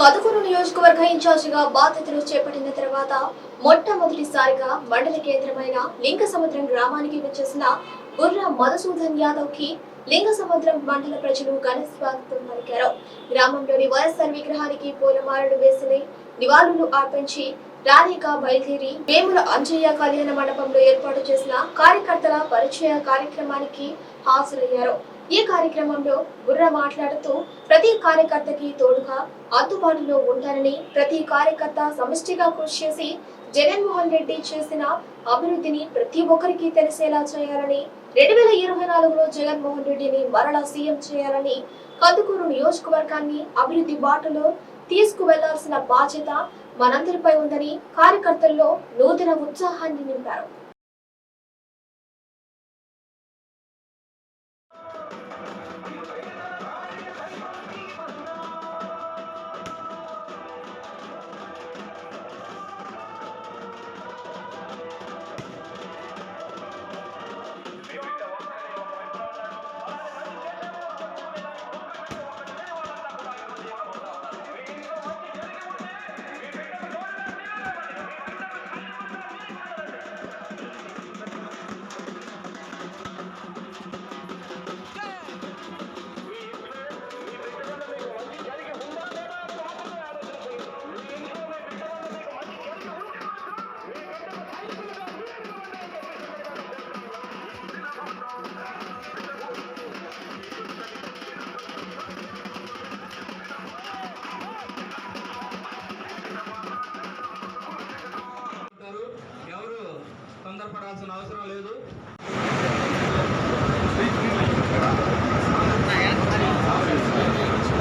కదుకూరు నియోజకవర్గ ఇన్ఛార్జిగా బాధ్యతలు చేపట్టిన తర్వాత మొట్టమొదటిసారిగా మండల కేంద్రమైన లింగ సముద్రం గ్రామానికి వచ్చేసిన బుర్ర మధుసూదన్ యాదవ్కి లింగ సముద్రం మండల ప్రజలు ఘన స్వాగతం పలికారు. గ్రామంలోని వైఎస్ఆర్ విగ్రహానికి పూలమాలలు వేసి నివాళులు అర్పించి ర్యాలీగా బయలుదేరి వేముల అంజయ్య కళ్యాణ మండపంలో ఏర్పాటు చేసిన కార్యకర్తల పరిచయ కార్యక్రమానికి హాజరయ్యారు. ఈ కార్యక్రమంలో బుర్ర మాట్లాడుతూ ప్రతి కార్యకర్తకి తోడుగా అందుబాటులో ఉంటానని ప్రతి కార్యకర్త సమిష్టిగా కృషి చేసి జగన్మోహన్ రెడ్డి చేసిన అభివృద్ధిని ప్రతి ఒక్కరికి తెలిసేలా చేయాలని రెండు వేల ఇరవై నాలుగులో జగన్మోహన్ రెడ్డిని మరలా సీఎం చేయాలని కందుకూరు నియోజకవర్గాన్ని అభివృద్ధి బాటలో తీసుకువెళ్ళాల్సిన బాధ్యత మనందరిపై ఉందని కార్యకర్తల్లో నూతన ఉత్సాహాన్ని నింపారు. Thank you. చేయాల్సిన అవసరం లేదు.